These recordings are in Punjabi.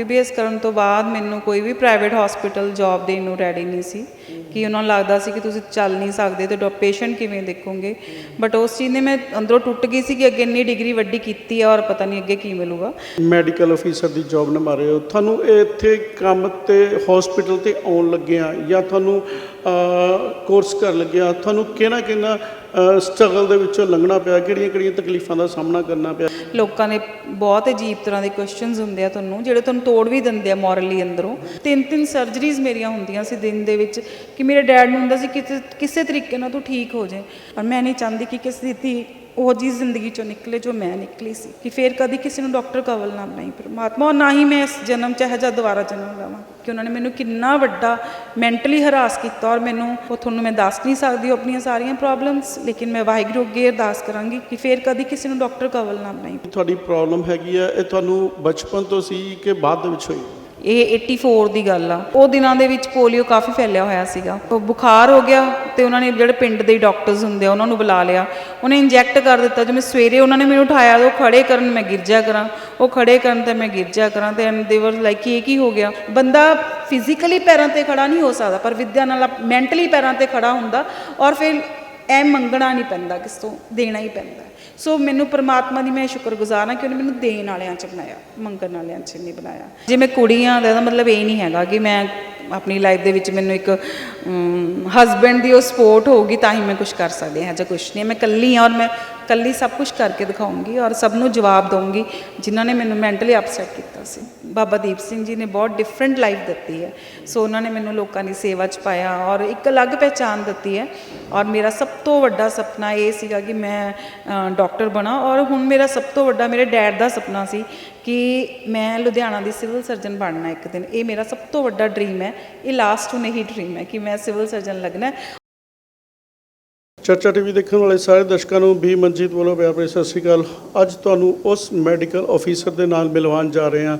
ਐਮਬੀਬੀਐਸ ਕਰਨ ਤੋਂ ਬਾਅਦ ਮੈਨੂੰ ਕੋਈ ਵੀ ਪ੍ਰਾਈਵੇਟ ਹਸਪੀਟਲ ਜੌਬ ਦੇਣ ਨੂੰ ਰੈਡੀ ਨਹੀਂ ਸੀ। ਕਿ ਉਹਨਾਂ ਨੂੰ ਲੱਗਦਾ ਸੀ ਕਿ ਤੁਸੀਂ ਚੱਲ ਨਹੀਂ ਸਕਦੇ ਤੇ ਪੇਸ਼ੈਂਟ ਕਿਵੇਂ ਦੇਖੋਗੇ। ਬਟ ਉਸ ਚੀਜ਼ ਨੇ ਮੈਂ ਅੰਦਰੋਂ ਟੁੱਟ ਗਈ ਸੀ ਕਿ ਅੱਗੇ ਇੰਨੀ ਡਿਗਰੀ ਵੱਡੀ ਕੀਤੀ ਹੈ ਔਰ ਪਤਾ ਨਹੀਂ ਅੱਗੇ ਕੀ ਮਿਲੂਗਾ। ਮੈਡੀਕਲ ਅਫੀਸਰ ਦੀ ਜੌਬ ਨਿਭਾ ਰਹੇ ਹੋ ਤੁਹਾਨੂੰ ਇਹ ਇੱਥੇ ਕੰਮ ਤੇ ਹਸਪੀਟਲ ਤੇ ਆਉਣ ਲੱਗਿਆ ਜਾਂ ਤੁਹਾਨੂੰ ਕੋਰਸ ਕਰਨ ਲੱਗਿਆ। ਤੁਹਾਨੂੰ ਕਿਹਨਾਂ ਕਿਹਨਾਂ ਸਟਰਗਲ ਦੇ ਵਿੱਚੋਂ ਲੰਘਣਾ ਪਿਆ? ਕਿਹੜੀਆਂ ਕਿਹੜੀਆਂ ਤਕਲੀਫਾਂ ਦਾ ਸਾਹਮਣਾ ਕਰਨਾ ਪਿਆ? ਲੋਕਾਂ ਦੇ ਬਹੁਤ ਅਜੀਬ ਤਰ੍ਹਾਂ ਦੇ ਕੁਐਸਚਨਸ ਹੁੰਦੇ ਆ ਤੁਹਾਨੂੰ, ਜਿਹੜੇ ਤੁਹਾਨੂੰ ਤੋੜ ਵੀ ਦਿੰਦੇ ਆ ਮੋਰਲੀ ਅੰਦਰੋਂ। ਤਿੰਨ ਤਿੰਨ ਸਰਜਰੀਜ਼ ਮੇਰੀਆਂ ਹੁੰਦੀਆਂ ਸੀ ਦਿਨ ਦੇ ਵਿੱਚ, ਕਿ ਮੇਰੇ ਡੈਡ ਨੂੰ ਹੁੰਦਾ ਸੀ ਕਿ ਕਿਸੇ- ਤਰੀਕੇ ਨਾਲ ਤੂੰ ਠੀਕ ਹੋ ਜਾਏ। ਔਰ ਮੈਂ ਨਹੀਂ ਚਾਹੁੰਦੀ ਕਿ ਕਿਸੇ ਦੀ ਧੀ ਉਹ ਜੀ ਜ਼ਿੰਦਗੀ ਚੋਂ ਨਿਕਲੇ ਜੋ ਮੈਂ ਨਿਕਲੀ ਸੀ, ਕਿ ਫੇਰ ਕਦੀ ਕਿਸੇ ਨੂੰ ਡਾਕਟਰ ਕਵਲ ਨਾ ਬਣਾਈ ਪਰਮਾਤਮਾ ਔਰ ਨਾ ਹੀ ਮੈਂ ਇਸ ਜਨਮ ਚਾਹੇ ਜਾਂ ਦੁਬਾਰਾ ਜਨਮ ਲਵਾਂ, ਕਿ ਉਹਨਾਂ ਨੇ ਮੈਨੂੰ ਕਿੰਨਾ ਵੱਡਾ ਮੈਂਟਲੀ ਹਰਾਸ ਕੀਤਾ ਔਰ ਮੈਨੂੰ ਉਹ ਤੁਹਾਨੂੰ ਮੈਂ ਦੱਸ ਨਹੀਂ ਸਕਦੀ ਉਹ ਆਪਣੀਆਂ ਸਾਰੀਆਂ ਪ੍ਰੋਬਲਮਸ ਲੇਕਿਨ ਮੈਂ ਵਾਹਿਗੁਰੂ ਅੱਗੇ ਅਰਦਾਸ ਕਰਾਂਗੀ ਕਿ ਫੇਰ ਕਦੀ ਕਿਸੇ ਨੂੰ ਡਾਕਟਰ ਕਵਲ ਨਾ ਬਣਾਈ ਤੁਹਾਡੀ ਪ੍ਰੋਬਲਮ ਹੈਗੀ ਆ ਇਹ ਤੁਹਾਨੂੰ ਬਚਪਨ ਤੋਂ ਸੀ ਕਿ ਬਾਅਦ ਦੇ ਵਿੱਚ ਹੋਈ? ਇਹ 84 ਦੀ ਗੱਲ ਆ। ਉਹ ਦਿਨਾਂ ਦੇ ਵਿੱਚ ਪੋਲੀਓ ਕਾਫੀ ਫੈਲਿਆ ਹੋਇਆ ਸੀਗਾ। ਉਹ ਬੁਖਾਰ ਹੋ ਗਿਆ ਤੇ ਉਹਨਾਂ ਨੇ ਜਿਹੜੇ ਪਿੰਡ ਦੇ ਡਾਕਟਰਸ ਹੁੰਦੇ ਆ, ਉਹਨਾਂ ਨੂੰ ਬੁਲਾ ਲਿਆ। ਉਹਨੇ ਇੰਜੈਕਟ ਕਰ ਦਿੱਤਾ। ਜਿਵੇਂ ਸਵੇਰੇ ਉਹਨਾਂ ਨੇ ਮੈਨੂੰ ਉਠਾਇਆ ਉਹ ਖੜੇ ਕਰਨ ਮੈਂ ਗਿਰ ਜਾ ਕਰਾਂ। ਉਹ ਖੜੇ ਕਰਨ ਤੇ ਮੈਂ ਗਿਰ ਜਾ ਕਰਾਂ ਤੇ ਐਂਡ ਦੇ ਵਰ ਲਾਈਕ ਇਹ ਕੀ ਹੋ ਗਿਆ? ਬੰਦਾ ਫਿਜ਼ੀਕਲੀ ਪੈਰਾਂ ਤੇ ਖੜਾ ਨਹੀਂ ਹੋ ਸਕਦਾ, ਪਰ ਵਿਦਿਆ ਨਾਲ ਮੈਂਟਲੀ ਪੈਰਾਂ ਤੇ ਖੜਾ ਹੁੰਦਾ। ਔਰ ਫਿਰ ਇਹ ਮੰਗਣਾ ਨਹੀਂ ਪੈਂਦਾ, ਕਿਸ ਤੋਂ ਦੇਣਾ ਹੀ ਪੈਂਦਾ। ਸੋ ਮੈਨੂੰ ਪਰਮਾਤਮਾ ਦੀ ਮੈਂ ਸ਼ੁਕਰਗੁਜ਼ਾਰ ਹਾਂ ਕਿ ਉਹਨੇ ਮੈਨੂੰ ਦੇਣ ਵਾਲਿਆਂ 'ਚ ਬਣਾਇਆ, ਮੰਗਣ ਵਾਲਿਆਂ 'ਚ ਨਹੀਂ ਬਣਾਇਆ। ਜੇ ਮੈਂ ਕੁੜੀਆਂ ਦਾ ਇਹਦਾ ਮਤਲਬ ਇਹ ਨਹੀਂ ਹੈਗਾ ਕਿ ਮੈਂ ਆਪਣੀ ਲਾਈਫ ਦੇ ਵਿੱਚ ਮੈਨੂੰ ਇੱਕ ਹਸਬੈਂਡ ਦੀ ਉਹ ਸਪੋਰਟ ਹੋਊਗੀ ਤਾਂ ਹੀ ਮੈਂ ਕੁਝ ਕਰ ਸਕਦੀ ਹਾਂ ਜਾਂ ਕੁਝ ਨਹੀਂ। ਮੈਂ ਇਕੱਲੀ ਹਾਂ ਔਰ ਮੈਂ ਇਕੱਲੀ ਸਭ ਕੁਝ ਕਰਕੇ ਦਿਖਾਉਂਗੀ ਔਰ ਸਭ ਨੂੰ ਜਵਾਬ ਦਊਂਗੀ, ਜਿਨ੍ਹਾਂ ਨੇ ਮੈਨੂੰ ਮੈਂਟਲੀ ਅਪਸੈਟ ਕੀਤਾ ਸੀ। ਬਾਬਾ ਦੀਪ ਸਿੰਘ ਜੀ ਨੇ ਬਹੁਤ ਡਿਫਰੈਂਟ ਲਾਈਫ ਦਿੱਤੀ ਹੈ। ਸੋ ਉਹਨਾਂ ਨੇ ਮੈਨੂੰ ਲੋਕਾਂ ਦੀ ਸੇਵਾ 'ਚ ਪਾਇਆ ਔਰ ਇੱਕ ਅਲੱਗ ਪਹਿਚਾਨ ਦਿੱਤੀ ਹੈ। ਔਰ ਮੇਰਾ ਸਭ ਤੋਂ ਵੱਡਾ ਸੁਪਨਾ ਇਹ ਸੀਗਾ ਕਿ ਮੈਂ ਡਾਕਟਰ ਬਣਾ ਔਰ ਹੁਣ ਮੇਰਾ ਸਭ ਤੋਂ ਵੱਡਾ ਮੇਰੇ ਡੈਡ ਦਾ ਸੁਪਨਾ ਸੀ ਕਿ ਮੈਂ ਲੁਧਿਆਣਾ ਦੀ ਸਿਵਲ ਸਰਜਨ ਬਣਨਾ ਇੱਕ ਦਿਨ। ਇਹ ਮੇਰਾ ਸਭ ਤੋਂ ਵੱਡਾ ਡ੍ਰੀਮ ਹੈ। ਇਹ ਲਾਸਟ ਹੁਣ ਇਹੀ ਡ੍ਰੀਮ ਹੈ ਕਿ ਮੈਂ ਸਿਵਲ ਸਰਜਨ ਲੱਗਣਾ ਚਰਚਾ ਟੀਵੀ ਦੇਖਣ ਵਾਲੇ ਸਾਰੇ ਦਰਸ਼ਕਾਂ ਨੂੰ ਵੀ ਮਨਜੀਤ ਵੱਲੋਂ ਪਿਆਰ ਭਰੀ ਸਤਿ ਸ਼੍ਰੀ ਅਕਾਲ। ਅੱਜ ਤੁਹਾਨੂੰ ਉਸ ਮੈਡੀਕਲ ਅਫੀਸਰ ਦੇ ਨਾਲ ਮਿਲਵਾਉਣ ਜਾ ਰਹੇ ਹਾਂ,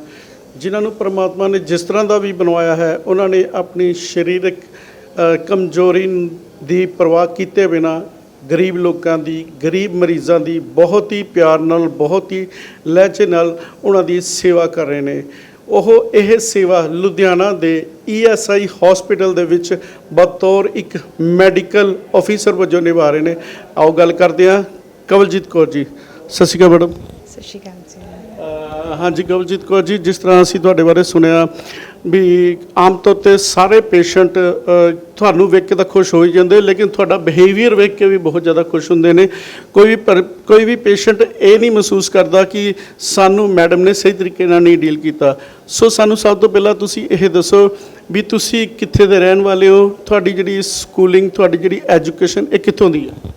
ਜਿਨ੍ਹਾਂ ਨੂੰ ਪ੍ਰਮਾਤਮਾ ਨੇ ਜਿਸ ਤਰ੍ਹਾਂ ਦਾ ਵੀ ਬਣਵਾਇਆ ਹੈ, ਉਹਨਾਂ ਨੇ ਆਪਣੀ ਸਰੀਰਕ ਕਮਜ਼ੋਰੀ ਦੀ ਪਰਵਾਹ ਕੀਤੇ ਬਿਨਾ ਗਰੀਬ ਲੋਕਾਂ ਦੀ, ਗਰੀਬ ਮਰੀਜ਼ਾਂ ਦੀ ਬਹੁਤ ਹੀ ਪਿਆਰ ਨਾਲ, ਬਹੁਤ ਹੀ ਲਹਿਜੇ ਨਾਲ ਉਹਨਾਂ ਦੀ ਸੇਵਾ ਕਰ ਰਹੇ ਨੇ। ਉਹ ਇਹ ਸੇਵਾ ਲੁਧਿਆਣਾ ਦੇ ਈਐਸਆਈ ਹਸਪੀਟਲ ਦੇ ਵਿੱਚ ਬਤੌਰ ਇੱਕ ਮੈਡੀਕਲ ਅਫੀਸਰ ਵਜੋਂ ਨਿਭਾ ਰਹੇ ਨੇ। ਆਓ ਗੱਲ ਕਰਦੇ ਹਾਂ ਕਵਲਜੀਤ ਕੌਰ ਜੀ। ਸਤਿ ਸ਼੍ਰੀ ਅਕਾਲ ਮੈਡਮ। ਸਤਿ ਸ਼੍ਰੀ ਅਕਾਲ ਜੀ। ਹਾਂਜੀ ਕਵਲਜੀਤ ਕੌਰ ਜੀ ਜਿਸ ਤਰ੍ਹਾਂ ਅਸੀਂ ਤੁਹਾਡੇ ਬਾਰੇ ਸੁਣਿਆ ਵੀ ਆਮ ਤੌਰ ਤੇ ਸਾਰੇ ਪੇਸ਼ੈਂਟ ਤੁਹਾਨੂੰ ਵੇਖ ਕੇ ਤਾਂ ਖੁਸ਼ ਹੋ ਹੀ ਜਾਂਦੇ, ਲੇਕਿਨ ਤੁਹਾਡਾ ਬਿਹੇਵੀਅਰ ਵੇਖ ਕੇ ਵੀ ਬਹੁਤ ਜ਼ਿਆਦਾ ਖੁਸ਼ ਹੁੰਦੇ ਨੇ। ਕੋਈ ਵੀ ਪਰ- ਕੋਈ ਵੀ ਪੇਸ਼ੈਂਟ ਇਹ ਨਹੀਂ ਮਹਿਸੂਸ ਕਰਦਾ ਕਿ ਸਾਨੂੰ ਮੈਡਮ ਨੇ ਸਹੀ ਤਰੀਕੇ ਨਾਲ ਨਹੀਂ ਡੀਲ ਕੀਤਾ। ਸੋ ਸਾਨੂੰ ਸਭ ਤੋਂ ਪਹਿਲਾਂ ਤੁਸੀਂ ਇਹ ਦੱਸੋ ਵੀ ਤੁਸੀਂ ਕਿੱਥੇ ਦੇ ਰਹਿਣ ਵਾਲੇ ਹੋ? ਤੁਹਾਡੀ ਜਿਹੜੀ ਸਕੂਲਿੰਗ ਤੁਹਾਡੀ ਜਿਹੜੀ ਐਜੂਕੇਸ਼ਨ ਇਹ ਕਿੱਥੋਂ ਦੀ ਹੈ?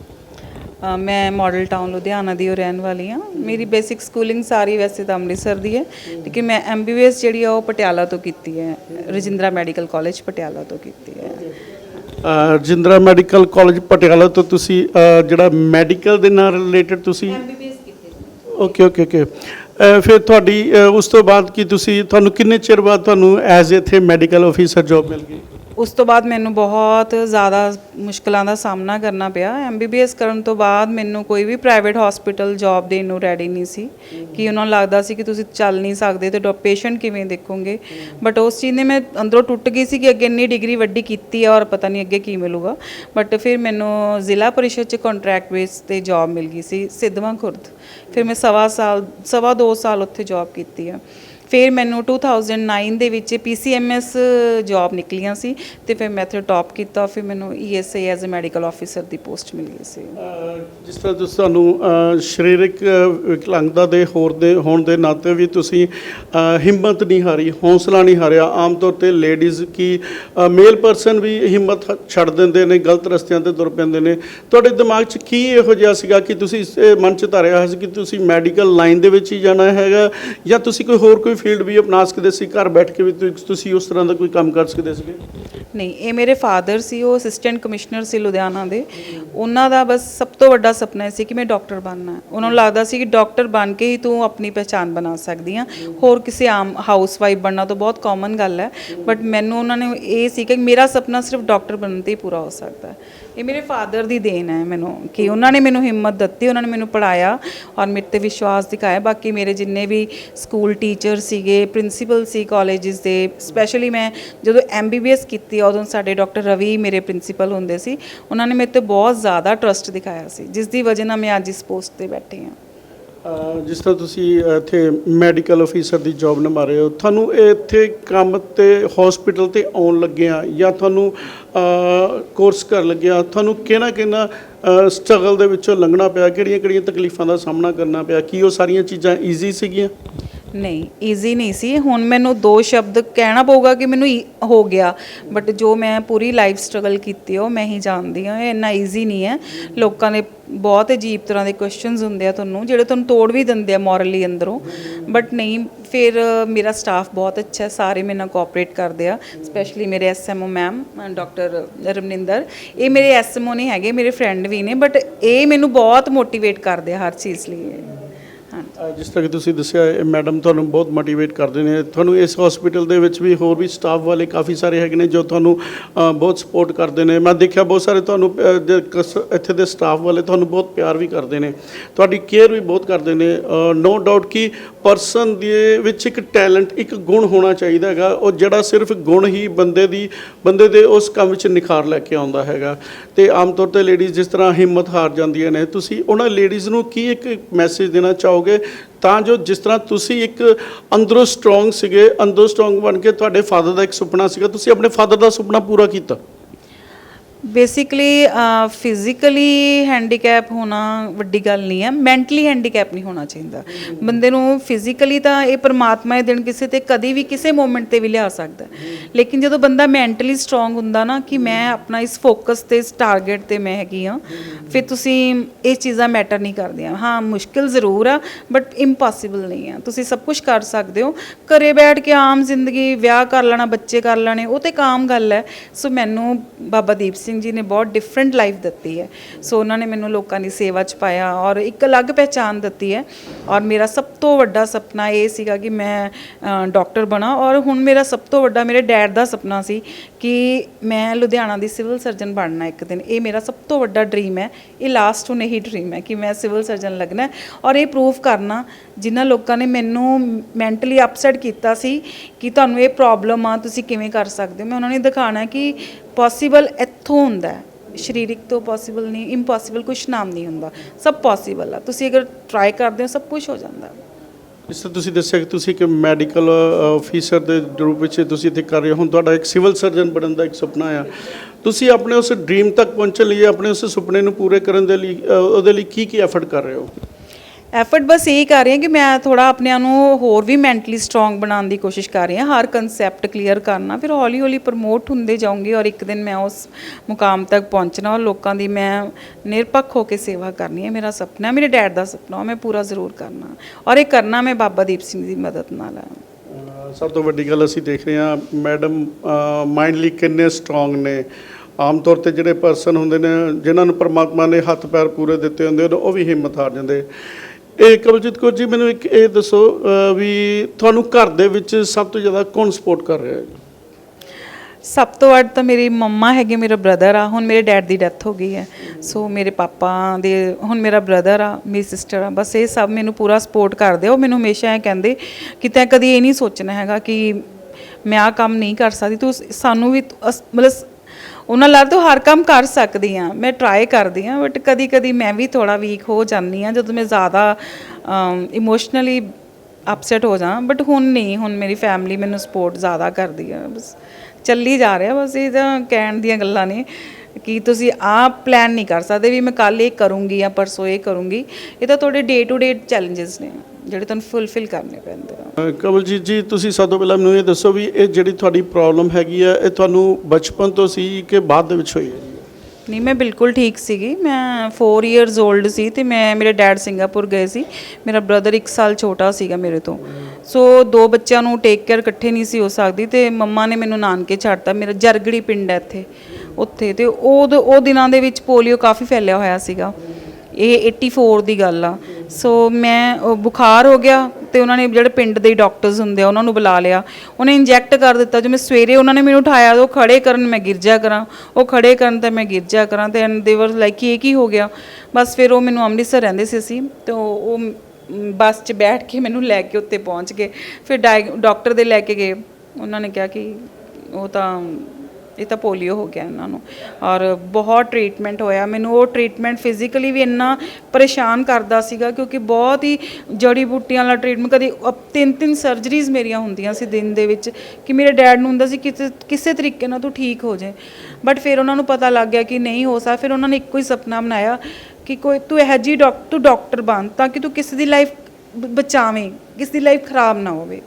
ਮੈਂ ਮਾਡਲ ਟਾਊਨ ਲੁਧਿਆਣਾ ਦੀ ਉਹ ਰਹਿਣ ਵਾਲੀ ਹਾਂ। ਮੇਰੀ ਬੇਸਿਕ ਸਕੂਲਿੰਗ ਸਾਰੀ ਵੈਸੇ ਤਾਂ ਅੰਮ੍ਰਿਤਸਰ ਦੀ ਹੈ। ਲੇਕਿਨ ਮੈਂ ਐਮਬੀਬੀਐਸ ਜਿਹੜੀ ਆ ਉਹ ਪਟਿਆਲਾ ਤੋਂ ਕੀਤੀ ਹੈ। ਰਜਿੰਦਰਾ ਮੈਡੀਕਲ ਕਾਲਜ ਪਟਿਆਲਾ ਤੋਂ ਕੀਤੀ ਹੈ। ਰਜਿੰਦਰਾ ਮੈਡੀਕਲ ਕਾਲਜ ਪਟਿਆਲਾ ਤੋਂ ਤੁਸੀਂ ਜਿਹੜਾ ਮੈਡੀਕਲ ਦੇ ਨਾਲ ਰਿਲੇਟਡ ਤੁਸੀਂ ਐਮਬੀਬੀਐਸ ਕੀਤੀ ਓਕੇ ਓਕੇ ਓਕੇ ਫਿਰ ਤੁਹਾਡੀ ਉਸ ਤੋਂ ਬਾਅਦ ਕੀ ਤੁਸੀਂ ਤੁਹਾਨੂੰ ਕਿੰਨੇ ਚਿਰ ਬਾਅਦ ਤੁਹਾਨੂੰ ਐਜ਼ ਇੱਥੇ ਮੈਡੀਕਲ ਅਫੀਸਰ ਜੌਬ ਮਿਲ ਗਈ? ਉਸ ਤੋਂ ਬਾਅਦ ਮੈਨੂੰ ਬਹੁਤ ਜ਼ਿਆਦਾ ਮੁਸ਼ਕਲਾਂ ਦਾ ਸਾਹਮਣਾ ਕਰਨਾ ਪਿਆ। ਐਮਬੀਬੀਐਸ ਕਰਨ ਤੋਂ ਬਾਅਦ ਮੈਨੂੰ ਕੋਈ ਵੀ ਪ੍ਰਾਈਵੇਟ ਹਸਪੀਟਲ ਜੌਬ ਦੇਣ ਨੂੰ ਰੈਡੀ ਨਹੀਂ ਸੀ। ਕਿ ਉਹਨਾਂ ਨੂੰ ਲੱਗਦਾ ਸੀ ਕਿ ਤੁਸੀਂ ਚੱਲ ਨਹੀਂ ਸਕਦੇ ਤੇ ਪੇਸ਼ੈਂਟ ਕਿਵੇਂ ਦੇਖੋਗੇ? ਬਟ ਉਸ ਚੀਜ਼ ਨੇ ਮੈਂ ਅੰਦਰੋਂ ਟੁੱਟ ਗਈ ਸੀ ਕਿ ਅੱਗੇ ਇੰਨੀ ਡਿਗਰੀ ਵੱਡੀ ਕੀਤੀ ਹੈ ਔਰ ਪਤਾ ਨਹੀਂ ਅੱਗੇ ਕੀ ਮਿਲੂਗਾ। ਬਟ ਫਿਰ ਮੈਨੂੰ ਜ਼ਿਲ੍ਹਾ ਪਰਿਸ਼ਦ ਚ ਕੰਟਰੈਕਟ ਬੇਸ ਤੇ ਜੌਬ ਮਿਲ ਗਈ ਸੀ ਸਿੱਧਵਾਂ ਖੁਰਦ। ਫਿਰ ਮੈਂ ਸਵਾ ਸਾਲ ਸਵਾ ਦੋ ਸਾਲ ਉੱਥੇ ਜੌਬ ਕੀਤੀ ਹੈ ਫਿਰ ਮੈਨੂੰ 2009 ਦੇ ਵਿੱਚ ਪੀਸੀਐਮਐਸ ਜੌਬ ਨਿਕਲੀਆਂ ਸੀ ਤੇ ਫਿਰ ਮੈਂ ਇੱਥੇ ਟੌਪ ਕੀਤਾ, ਫਿਰ ਮੈਨੂੰ ESI as a medical officer the post ਮਿਲੀ ਸੀ। ਜਿਸ ਤਰ੍ਹਾਂ ਤੁਸੀਂ ਤੁਹਾਨੂੰ ਸਰੀਰਕ ਵਿਕਲਾਂਗਤਾ ਦੇ ਹੋਰ ਦੇ, ਹੋਣ ਦੇ ਨਾਤੇ ਵੀ ਤੁਸੀਂ ਹਿੰਮਤ ਨਹੀਂ ਹਾਰੀ, ਹੌਸਲਾ ਨਹੀਂ ਹਾਰਿਆ, ਆਮ ਤੌਰ ਤੇ ਲੇਡੀਜ਼ ਕੀ ਮੇਲ ਪਰਸਨ ਵੀ ਹਿੰਮਤ ਛੱਡ ਦਿੰਦੇ ਨੇ, ਗਲਤ ਰਸਤਿਆਂ ਤੇ ਤੁਰ ਪੈਂਦੇ ਨੇ। ਤੁਹਾਡੇ ਦਿਮਾਗ 'ਚ ਕੀ ਇਹੋ ਜਿਹਾ ਸੀਗਾ ਕਿ ਤੁਸੀਂ ਮਨ 'ਚ ਧਾਰਿਆ ਹੋਇਆ ਸੀ ਕਿ ਤੁਸੀਂ ਮੈਡੀਕਲ ਲਾਈਨ ਦੇ ਵਿੱਚ ਹੀ ਜਾਣਾ ਹੈਗਾ ਜਾਂ ਤੁਸੀਂ ਕੋਈ ਹੋਰ ਕੋਈ ਫੀਲਡ ਵੀ ਅਪਣਾ ਸਕਦੇ ਸੀ? ਘਰ ਬੈਠ ਕੇ ਵੀ ਤੁ- ਤੁਸੀਂ ਉਸ ਤਰ੍ਹਾਂ ਦਾ ਕੋਈ ਕੰਮ ਕਰ ਸਕਦੇ ਸੀਗੇ? ਨਹੀਂ, ਇਹ ਮੇਰੇ ਫਾਦਰ ਸੀ, ਉਹ ਅਸਿਸਟੈਂਟ ਕਮਿਸ਼ਨਰ ਸੀ ਲੁਧਿਆਣਾ ਦੇ। ਉਹਨਾਂ ਦਾ ਬਸ ਸਭ ਤੋਂ ਵੱਡਾ ਸੁਪਨਾ ਇਹ ਸੀ ਕਿ ਮੈਂ ਡਾਕਟਰ ਬਣਨਾ। ਹੈ ਉਹਨਾਂ ਨੂੰ ਲੱਗਦਾ ਸੀ ਕਿ ਡਾਕਟਰ ਬਣ ਕੇ ਹੀ ਤੂੰ ਆਪਣੀ ਪਛਾਣ ਬਣਾ ਸਕਦੀ ਆ। ਹੋਰ ਕਿਸੇ ਆਮ ਹਾਊਸਵਾਈਫ ਬਣਨਾ ਤਾਂ ਬਹੁਤ ਕਾਮਨ ਗੱਲ ਹੈ। ਬਟ ਮੈਨੂੰ ਉਹਨਾਂ ਨੇ ਇਹ ਸੀ ਕਿ ਮੇਰਾ ਸੁਪਨਾ ਸਿਰਫ ਡਾਕਟਰ ਬਣਨ ਤੇ ਹੀ ਪੂਰਾ ਹੋ ਸਕਦਾ। ਹੈ ਇਹ ਮੇਰੇ ਫਾਦਰ ਦੀ ਦੇਣ ਹੈ ਮੈਨੂੰ, ਕਿ ਉਹਨਾਂ ਨੇ ਮੈਨੂੰ ਹਿੰਮਤ ਦਿੱਤੀ, ਉਹਨਾਂ ਨੇ ਮੈਨੂੰ ਪੜਾਇਆ ਔਰ ਮੇਰੇ ਤੇ ਵਿਸ਼ਵਾਸ ਦਿਖਾਇਆ। ਬਾਕੀ ਮੇਰੇ ਜਿੰਨੇ ਵੀ ਸਕੂਲ ਟੀਚਰ ਸੀਗੇ ਪ੍ਰਿੰਸੀਪਲ ਸੀ ਕਾਲਜਸ ਦੇ ਸਪੈਸ਼ਲੀ ਮੈਂ ਜਦੋਂ ਐਮਬੀਬੀਐਸ ਕੀਤੀ ਉਦੋਂ ਸਾਡੇ ਡਾਕਟਰ ਰਵੀ ਮੇਰੇ ਪ੍ਰਿੰਸੀਪਲ ਹੁੰਦੇ ਸੀ, ਉਹਨਾਂ ਨੇ ਮੇਰੇ ਤੇ ਬਹੁਤ ਜ਼ਿਆਦਾ ਟਰਸਟ ਦਿਖਾਇਆ ਸੀ। ਜਿਸ ਦੀ ਵਜ੍ਹਾ ਨਾਲ ਮੈਂ ਅੱਜ ਇਸ ਪੋਸਟ ਤੇ ਬੈਠੀ ਹਾਂ। ਜਿਸ ਤਰ੍ਹਾਂ ਤੁਸੀਂ ਇੱਥੇ ਮੈਡੀਕਲ ਅਫੀਸਰ ਦੀ ਜੌਬ ਨਿਭਾ ਰਹੇ ਹੋ, ਤੁਹਾਨੂੰ ਇੱਥੇ ਕੰਮ ਤੇ ਹਸਪੀਟਲ ਤੇ ਆਉਣ ਲੱਗਿਆ ਜਾਂ ਤੁਹਾਨੂੰ ਕੋਰਸ ਕਰਨ ਲੱਗਿਆ, ਤੁਹਾਨੂੰ ਕਿਹਨਾਂ ਕਿਹਨਾਂ ਸਟਰਗਲ ਦੇ ਵਿੱਚੋਂ ਲੰਘਣਾ ਪਿਆ ਕਿਹੜੀਆਂ ਕਿਹੜੀਆਂ ਤਕਲੀਫਾਂ ਦਾ ਸਾਹਮਣਾ ਕਰਨਾ ਪਿਆ, ਕੀ ਉਹ ਸਾਰੀਆਂ ਚੀਜ਼ਾਂ ਈਜ਼ੀ ਸੀਗੀਆਂ? ਨਹੀਂ ਈਜ਼ੀ ਨਹੀਂ ਸੀ। ਹੁਣ ਮੈਨੂੰ ਦੋ ਸ਼ਬਦ ਕਹਿਣਾ ਪਊਗਾ ਕਿ ਮੈਨੂੰ ਈ- ਹੋ ਗਿਆ। ਬਟ ਜੋ ਮੈਂ ਪੂਰੀ ਲਾਈਫ ਸਟਰਗਲ ਕੀਤੀ ਉਹ ਮੈਂ ਹੀ ਜਾਣਦੀ ਹਾਂ ਇਹ ਇੰਨਾ ਈਜ਼ੀ ਨਹੀਂ ਹੈ। ਲੋਕਾਂ ਦੇ ਬਹੁਤ ਅਜੀਬ ਤਰ੍ਹਾਂ ਦੇ ਕੁਐਸਚਨਸ ਹੁੰਦੇ ਆ ਤੁਹਾਨੂੰ ਜਿਹੜੇ ਤੁਹਾਨੂੰ ਤੋੜ ਵੀ ਦਿੰਦੇ ਆ ਮੋਰਲੀ ਅੰਦਰੋਂ। ਬਟ ਨਹੀਂ ਫਿਰ ਅ, ਮੇਰਾ ਸਟਾਫ ਬਹੁਤ ਅੱਛਾ ਹੈ। ਸਾਰੇ ਮੇਰੇ ਨਾਲ ਕੋਆਪਰੇਟ ਕਰਦੇ ਆ। ਸਪੈਸ਼ਲੀ ਮੇਰੇ ਐਸਐਮਓ ਮੈਮ ਡਾਕਟਰ ਰਮਨਿੰਦਰ ਇਹ ਮੇਰੇ ਐਸਐਮਓ ਨਹੀਂ ਹੈਗੇ ਮੇਰੇ ਫਰੈਂਡ ਵੀ ਨੇ। ਬਟ ਇਹ ਮੈਨੂੰ ਬਹੁਤ ਮੋਟੀਵੇਟ ਕਰਦੇ ਆ ਹਰ ਚੀਜ਼ ਲਈ। ਜਿਸ ਤਰ੍ਹਾਂ ਕਿ ਤੁਸੀਂ ਦੱਸਿਆ, ਇਹ ਮੈਡਮ ਤੁਹਾਨੂੰ ਬਹੁਤ ਮੋਟੀਵੇਟ ਕਰਦੇ ਨੇ। ਤੁਹਾਨੂੰ ਇਸ ਹਸਪੀਟਲ ਦੇ ਵਿੱਚ ਵੀ ਹੋਰ ਵੀ ਸਟਾਫ ਵਾਲੇ ਕਾਫੀ ਸਾਰੇ ਹੈਗੇ ਨੇ ਜੋ ਤੁਹਾਨੂੰ ਬਹੁਤ ਸਪੋਰਟ ਕਰਦੇ ਨੇ। ਮੈਂ ਦੇਖਿਆ ਬਹੁਤ ਸਾਰੇ ਤੁਹਾਨੂੰ ਇੱਥੇ ਦੇ ਸਟਾਫ ਵਾਲੇ ਤੁਹਾਨੂੰ ਬਹੁਤ ਪਿਆਰ ਵੀ ਕਰਦੇ ਨੇ। ਤੁਹਾਡੀ ਕੇਅਰ ਵੀ ਬਹੁਤ ਕਰਦੇ ਨੇ। ਨੋ ਡਾਊਟ ਕਿ ਪਰਸਨ ਦੇ ਵਿੱਚ ਇੱਕ ਟੈਲੈਂਟ ਇੱਕ ਗੁਣ ਹੋਣਾ ਚਾਹੀਦਾ ਹੈਗਾ। ਉਹ ਜਿਹੜਾ ਸਿਰਫ ਗੁਣ ਹੀ ਬੰਦੇ ਦੀ, ਬੰਦੇ ਦੇ ਉਸ ਕੰਮ ਵਿੱਚ ਨਿਖਾਰ ਲੈ ਕੇ ਆਉਂਦਾ ਹੈਗਾ। ਤੇ ਆਮ ਤੌਰ ਤੇ ਲੇਡੀਜ਼ ਜਿਸ ਤਰ੍ਹਾਂ ਹਿੰਮਤ ਹਾਰ ਜਾਂਦੀਆਂ ਨੇ, ਤੁਸੀਂ ਉਹਨਾਂ ਲੇਡੀਜ਼ ਨੂੰ ਕੀ ਇੱਕ ਮੈਸੇਜ ਦੇਣਾ ਚਾਹੋਗੇ? ਤਾਂ ਜੋ ਜਿਸ ਤਰ੍ਹਾਂ ਤੁਸੀਂ ਇੱਕ ਅੰਦਰੋਂ ਸਟਰੋਂਗ ਸੀਗੇ, ਅੰਦਰੋਂ ਸਟਰੋਂਗ ਬਣ ਕੇ ਤੁਹਾਡੇ ਫਾਦਰ ਦਾ ਇੱਕ ਸੁਪਨਾ ਸੀਗਾ, ਤੁਸੀਂ ਆਪਣੇ ਫਾਦਰ ਦਾ ਸੁਪਨਾ ਪੂਰਾ ਕੀਤਾ। ਬੇਸਿਕਲੀ ਫਿਜ਼ੀਕਲੀ ਹੈਂਡੀਕੈਪ ਹੋਣਾ ਵੱਡੀ ਗੱਲ ਨਹੀਂ ਹੈ। ਮੈਂਟਲੀ ਹੈਂਡੀਕੈਪ ਨਹੀਂ ਹੋਣਾ ਚਾਹੀਦਾ। ਬੰਦੇ ਨੂੰ ਫਿਜ਼ੀਕਲੀ ਤਾਂ ਇਹ ਪਰਮਾਤਮਾ ਦੇ ਦਿਨ ਕਿਸੇ ਤੇ ਕਦੀ ਵੀ ਕਿਸੇ ਮੂਮੈਂਟ ਤੇ ਵੀ ਲਿਆ ਸਕਦਾ ਲੇਕਿਨ ਜਦੋਂ ਬੰਦਾ ਮੈਂਟਲੀ ਸਟਰੋਂਗ ਹੁੰਦਾ ਨਾ ਕਿ ਮੈਂ ਆਪਣਾ ਇਸ ਫੋਕਸ ਤੇ, ਇਸ ਟਾਰਗੇਟ ਤੇ ਮੈਂ ਹੈਗੀ ਆ ਫਿਰ ਤੁਸੀਂ ਇਹ ਚੀਜ਼ਾਂ ਮੈਟਰ ਨਹੀਂ ਕਰਦੀਆਂ। ਹਾਂ, ਮੁਸ਼ਕਿਲ ਜ਼ਰੂਰ ਆ ਬਟ ਇੰਪੋਸੀਬਲ ਨਹੀਂ ਆ। ਤੁਸੀਂ ਸਭ ਕੁਝ ਕਰ ਸਕਦੇ ਹੋ। ਘਰੇ ਬੈਠ ਕੇ ਆਮ ਜ਼ਿੰਦਗੀ ਵਿਆਹ ਕਰ ਲੈਣਾ, ਬੱਚੇ ਕਰ ਲੈਣੇ, ਉਹ ਤੇ ਕਾਮ ਗੱਲ ਹੈ। ਸੋ ਮੈਨੂੰ ਬਾਬਾ ਦੀਪ ਸਿੰਘ ਸਿੰਘ ਜੀ ਨੇ ਬਹੁਤ ਡਿਫਰੈਂਟ ਲਾਈਫ ਦਿੱਤੀ ਹੈ। ਸੋ ਉਹਨਾਂ ਨੇ ਮੈਨੂੰ ਲੋਕਾਂ ਦੀ ਸੇਵਾ ਚ ਪਾਇਆ ਔਰ ਇੱਕ ਅਲੱਗ ਪਹਿਚਾਨ ਦਿੱਤੀ ਹੈ। ਔਰ ਮੇਰਾ ਸਭ ਤੋਂ ਵੱਡਾ ਸੁਪਨਾ ਇਹ ਸੀਗਾ ਕਿ ਮੈਂ ਡਾਕਟਰ ਬਣਾ ਔਰ ਹੁਣ ਮੇਰਾ ਸਭ ਤੋਂ ਵੱਡਾ ਮੇਰੇ ਡੈਡ ਦਾ ਸੁਪਨਾ ਸੀ ਕਿ ਮੈਂ ਲੁਧਿਆਣਾ ਦੀ ਸਿਵਲ ਸਰਜਨ ਬਣਨਾ ਇੱਕ ਦਿਨ। ਇਹ ਮੇਰਾ ਸਭ ਤੋਂ ਵੱਡਾ ਡ੍ਰੀਮ ਹੈ। ਇਹ ਲਾਸਟ ਹੁਣ ਇਹੀ ਡ੍ਰੀਮ ਹੈ ਕਿ ਮੈਂ ਸਿਵਲ ਸਰਜਨ ਲੱਗਣਾ ਔਰ ਇਹ ਪ੍ਰੂਫ ਕਰਨਾ, ਜਿਨ੍ਹਾਂ ਲੋਕਾਂ ਨੇ ਮੈਨੂੰ ਮੈਂਟਲੀ ਅਪਸੈਟ ਕੀਤਾ ਸੀ ਕਿ ਤੁਹਾਨੂੰ ਇਹ ਪ੍ਰੋਬਲਮ ਆ, ਤੁਸੀਂ ਕਿਵੇਂ ਕਰ ਸਕਦੇ ਹੋ? ਮੈਂ ਉਹਨਾਂ ਨੇ ਦਿਖਾਣਾ ਕਿ ਪੋਸੀਬਲ ਇੱਥੋਂ ਹੁੰਦਾ ਹੈ। ਸਰੀਰਿਕ ਤੋਂ ਪੋਸੀਬਲ ਨਹੀਂ ਇੰਪੋਸੀਬਲ ਕੁਝ ਨਾਮ ਨਹੀਂ ਹੁੰਦਾ। ਸਭ ਪੋਸੀਬਲ ਆ। ਤੁਸੀਂ ਅਗਰ ਟਰਾਈ ਕਰਦੇ ਹੋ, ਸਭ ਕੁਝ ਹੋ ਜਾਂਦਾ। ਹੈ ਇਸ ਤਰ੍ਹਾਂ ਤੁਸੀਂ ਦੱਸਿਆ ਕਿ ਤੁਸੀਂ ਇੱਕ ਮੈਡੀਕਲ ਅਫੀਸਰ ਦੇ ਰੂਪ ਵਿੱਚ ਤੁਸੀਂ ਇੱਥੇ ਕਰ ਰਹੇ ਹੋ। ਹੁਣ ਤੁਹਾਡਾ ਇੱਕ ਸਿਵਲ ਸਰਜਨ ਬਣਨ ਦਾ ਇੱਕ ਸੁਪਨਾ ਆ। ਤੁਸੀਂ ਆਪਣੇ ਉਸ ਡ੍ਰੀਮ ਤੱਕ ਪਹੁੰਚਣ ਲਈ, ਆਪਣੇ ਉਸ ਸੁਪਨੇ ਨੂੰ ਪੂਰੇ ਕਰਨ ਦੇ ਲਈ ਉਹਦੇ ਲਈ ਕੀ ਕੀ ਐਫਰਟ ਕਰ ਰਹੇ ਹੋ? ਐਫਰਟ ਬਸ ਇਹੀ ਕਰ ਰਹੀ ਹਾਂ ਕਿ ਮੈਂ ਥੋੜਾ ਆਪਣੇ ਆਪ ਨੂੰ ਹੋਰ ਵੀ ਮੈਂਟਲੀ ਸਟਰੋਂਗ ਬਣਾਉਣ ਦੀ ਕੋਸ਼ਿਸ਼ ਕਰ ਰਹੀ ਹਾਂ। ਹਰ ਕਨਸੈਪਟ ਕਲੀਅਰ ਕਰਨਾ, ਫਿਰ ਹੌਲੀ ਹੌਲੀ ਪ੍ਰਮੋਟ ਹੁੰਦੇ ਜਾਊਂਗੀ ਔਰ ਇੱਕ ਦਿਨ ਮੈਂ ਉਸ ਮੁਕਾਮ ਤੱਕ ਪਹੁੰਚਣਾ ਔਰ ਲੋਕਾਂ ਦੀ ਮੈਂ ਨਿਰਪੱਖ ਹੋ ਕੇ ਸੇਵਾ ਕਰਨੀ ਹੈ। ਮੇਰਾ ਸੁਪਨਾ, ਮੇਰੇ ਡੈਡ ਦਾ ਸੁਪਨਾ, ਉਹ ਮੈਂ ਪੂਰਾ ਜ਼ਰੂਰ ਕਰਨਾ। ਔਰ ਇਹ ਕਰਨਾ ਮੈਂ ਬਾਬਾ ਦੀਪ ਸਿੰਘ ਦੀ ਮਦਦ ਨਾਲ। ਹੈ ਸਭ ਤੋਂ ਵੱਡੀ ਗੱਲ ਅਸੀਂ ਦੇਖ ਰਹੇ ਹਾਂ, ਮੈਡਮ ਮਾਈਂਡਲੀ ਕਿੰਨੇ ਸਟਰੋਂਗ ਨੇ। ਆਮ ਤੌਰ ਤੇ ਜਿਹੜੇ ਪਰਸਨ ਹੁੰਦੇ ਨੇ, ਜਿਨ੍ਹਾਂ ਨੂੰ ਪਰਮਾਤਮਾ ਨੇ ਹੱਥ ਪੈਰ ਪੂਰੇ ਦਿੱਤੇ ਹੁੰਦੇ ਨੇ ਉਹ ਵੀ ਹਿੰਮਤ ਹਾਰ ਜਾਂਦੇ। ਇਹ ਕਮਲਜੀਤ ਕੌਰ ਜੀ, ਮੈਨੂੰ ਇੱਕ ਇਹ ਦੱਸੋ ਵੀ ਤੁਹਾਨੂੰ ਘਰ ਦੇ ਵਿੱਚ ਸਭ ਤੋਂ ਜ਼ਿਆਦਾ ਕੌਣ ਸਪੋਰਟ ਕਰ ਰਿਹਾ ਹੈ? ਸਭ ਤੋਂ ਵੱਧ ਤਾਂ ਮੇਰੀ ਮੰਮਾ ਹੈਗੇ, ਮੇਰਾ ਬ੍ਰਦਰ ਆ। ਹੁਣ ਮੇਰੇ ਡੈਡ ਦੀ ਡੈਥ ਹੋ ਗਈ ਹੈ। ਸੋ ਮੇਰੇ ਪਾਪਾ ਦੇ, ਹੁਣ ਮੇਰਾ ਬ੍ਰਦਰ ਆ, ਮੇਰੀ ਸਿਸਟਰ ਆ। ਬਸ ਇਹ ਸਭ ਮੈਨੂੰ ਪੂਰਾ ਸਪੋਰਟ ਕਰਦੇ ਆ। ਉਹ ਮੈਨੂੰ ਹਮੇਸ਼ਾ ਇਹ ਕਹਿੰਦੇ ਕਿ ਤੈਂ ਕਦੀ ਇਹ ਨਹੀਂ ਸੋਚਣਾ ਹੈਗਾ ਕਿ ਮੈਂ ਆ ਕੰਮ ਨਹੀਂ ਕਰ ਸਕਦੀ। ਤੂੰ ਸਾਨੂੰ ਵੀ ਅਸ- ਮਤਲਬ ਉਹਨਾਂ ਨਾਲ ਤੂੰ ਹਰ ਕੰਮ ਕਰ ਸਕਦੀ ਆ ਮੈਂ ਟਰਾਈ ਕਰਦੀ ਆ ਬਟ ਕਦੀ ਕਦੀ ਮੈਂ ਵੀ ਥੋੜਾ ਵੀਕ ਹੋ ਜਾਂਦੀ ਆ ਜਦੋਂ ਮੈਂ ਜ਼ਿਆਦਾ ਇਮੋਸ਼ਨਲੀ ਅਪਸੈਟ ਹੋ ਜਾ ਬਟ ਹੁਣ ਨਹੀਂ, ਹੁਣ ਮੇਰੀ ਫੈਮਿਲੀ ਮੈਨੂੰ ਸਪੋਰਟ ਜ਼ਿਆਦਾ ਕਰਦੀ ਆ, ਬਸ ਚੱਲੀ ਜਾ ਰਿਹਾ, ਬਸ ਇਹ ਤਾਂ ਕਹਿਣ ਦੀਆਂ ਗੱਲਾਂ ਨੇ। ਕਿ ਤੁਸੀਂ ਆਹ ਪਲਾਨ ਨਹੀਂ ਕਰ ਸਕਦੇ ਵੀ ਮੈਂ ਕੱਲ ਇਹ ਕਰੂੰਗੀ ਜਾਂ ਪਰਸੋਂ ਇਹ ਕਰੂੰਗੀ। ਇਹ ਤਾਂ ਤੁਹਾਡੇ ਡੇ ਟੂ ਡੇ ਚੈਲੰਜਸ ਨੇ ਜਿਹੜੇ ਤੁਹਾਨੂੰ ਫੁੱਲਫਿਲ ਕਰਨੇ ਪੈਂਦੇ ਆ। ਅ, ਕਵਲਜੀਤ ਜੀ ਤੁਸੀਂ ਸਭ ਤੋਂ ਪਹਿਲਾਂ ਮੈਨੂੰ ਇਹ ਦੱਸੋ ਵੀ ਇਹ ਜਿਹੜੀ ਤੁਹਾਡੀ ਪ੍ਰੋਬਲਮ ਹੈਗੀ ਹੈ ਇਹ ਤੁਹਾਨੂੰ ਬਚਪਨ ਤੋਂ ਸੀ ਕਿ ਬਾਅਦ ਦੇ ਵਿੱਚ ਹੋਈ ਹੈ ਜੀ? ਨਹੀਂ ਮੈਂ ਬਿਲਕੁਲ ਠੀਕ ਸੀਗੀ। ਮੈਂ 4 ਇਅਰਸ 올ਡ ਸੀ ਤੇ ਮੈਂ ਮੇਰੇ ਡੈਡ ਸਿੰਗਾਪੁਰ ਗਏ ਸੀ। ਮੇਰਾ ਬ੍ਰਦਰ 1 ਸਾਲ ਛੋਟਾ ਸੀਗਾ ਮੇਰੇ ਤੋਂ। ਸੋ ਦੋ ਬੱਚਿਆਂ ਨੂੰ ਟੇਕ ਕੇਅਰ ਇਕੱਠੇ ਨਹੀਂ ਸੀ ਹੋ ਸਕਦੀ ਤੇ ਮੰਮਾ ਨੇ ਮੈਨੂੰ ਨਾਨਕੇ ਛੱਡਤਾ ਮੇਰਾ ਜਰਗੜੀ ਪਿੰਡ ਹੈ ਇੱਥੇ। ਉੱਥੇ ਤੇ ਉਹ ਉਹ ਦਿਨਾਂ ਦੇ ਵਿੱਚ ਪੋਲੀਓ ਕਾਫੀ ਫੈਲਿਆ ਹੋਇਆ ਸੀਗਾ। ਇਹ 84 ਦੀ ਗੱਲ ਆ। ਸੋ ਮੈਂ ਉਹ ਬੁਖਾਰ ਹੋ ਗਿਆ ਤੇ ਉਹਨਾਂ ਨੇ ਜਿਹੜੇ ਪਿੰਡ ਦੇ ਡਾਕਟਰਸ ਹੁੰਦੇ ਆ, ਉਹਨਾਂ ਨੂੰ ਬੁਲਾ ਲਿਆ। ਉਹਨੇ ਇੰਜੈਕਟ ਕਰ ਦਿੱਤਾ। ਜਿਵੇਂ ਸਵੇਰੇ ਉਹਨਾਂ ਨੇ ਮੈਨੂੰ ਉਠਾਇਆ, ਉਹ ਖੜੇ ਕਰਨ ਮੈਂ ਗਿਰ ਜਾ ਕਰਾਂ। ਉਹ ਖੜੇ ਕਰਨ ਤੇ ਮੈਂ ਗਿਰ ਜਾ ਕਰਾਂ ਤੇ ਐਂਡ ਦੇ ਵਰ ਲਾਈਕ ਇਹ ਕੀ ਹੋ ਗਿਆ? ਬਸ ਫਿਰ ਉਹ ਮੈਨੂੰ ਅੰਮ੍ਰਿਤਸਰ ਰਹਿੰਦੇ ਸੀ ਅਸੀਂ ਤੇ ਉਹ ਉਹ ਬੱਸ 'ਚ ਬੈਠ ਕੇ ਮੈਨੂੰ ਲੈ ਕੇ ਉੱਤੇ ਪਹੁੰਚ ਗਏ। ਫਿਰ ਡਾਇ- ਡਾਕਟਰ ਦੇ ਲੈ ਕੇ ਗਏ। ਉਹਨਾਂ ਨੇ ਕਿਹਾ ਕਿ ਉਹ ਤਾਂ ਇਹ ਤਾਂ ਪੋਲੀਓ ਹੋ ਗਿਆ ਇਹਨਾਂ ਨੂੰ। ਔਰ ਬਹੁਤ ਟ੍ਰੀਟਮੈਂਟ ਹੋਇਆ। ਮੈਨੂੰ ਉਹ ਟ੍ਰੀਟਮੈਂਟ ਫਿਜ਼ੀਕਲੀ ਵੀ ਇੰਨਾ ਪਰੇਸ਼ਾਨ ਕਰਦਾ ਸੀਗਾ ਕਿਉਂਕਿ ਬਹੁਤ ਹੀ ਜੜੀ ਬੂਟੀਆਂ ਵਾਲਾ ਟ੍ਰੀਟਮੈਂਟ ਕਦੀ ਅਪ- ਤਿੰਨ ਤਿੰਨ ਸਰਜਰੀਜ਼ ਮੇਰੀਆਂ ਹੁੰਦੀਆਂ ਸੀ ਦਿਨ ਦੇ ਵਿੱਚ ਕਿ ਮੇਰੇ ਡੈਡ ਨੂੰ ਹੁੰਦਾ ਸੀ ਕਿਸੇ ਕਿਸੇ ਤਰੀਕੇ ਨਾਲ ਤੂੰ ਠੀਕ ਹੋ ਜਾਏ। ਬਟ ਫਿਰ ਉਹਨਾਂ ਨੂੰ ਪਤਾ ਲੱਗ ਗਿਆ ਕਿ ਨਹੀਂ ਹੋ ਸਕਦਾ। ਫਿਰ ਉਹਨਾਂ ਨੇ ਇੱਕੋ ਹੀ ਸੁਪਨਾ ਬਣਾਇਆ ਕਿ ਕੋਈ ਤੂੰ ਇਹ ਜੀ ਡਾਕਟਰ ਤੂੰ ਡਾਕਟਰ ਬਣ ਤਾਂ ਕਿ ਤੂੰ ਕਿਸੇ ਦੀ ਲਾਈਫ ਬਚਾਵੇਂ, ਕਿਸੇ ਦੀ ਲਾਈਫ ਖਰਾਬ ਨਾ ਹੋਵੇ।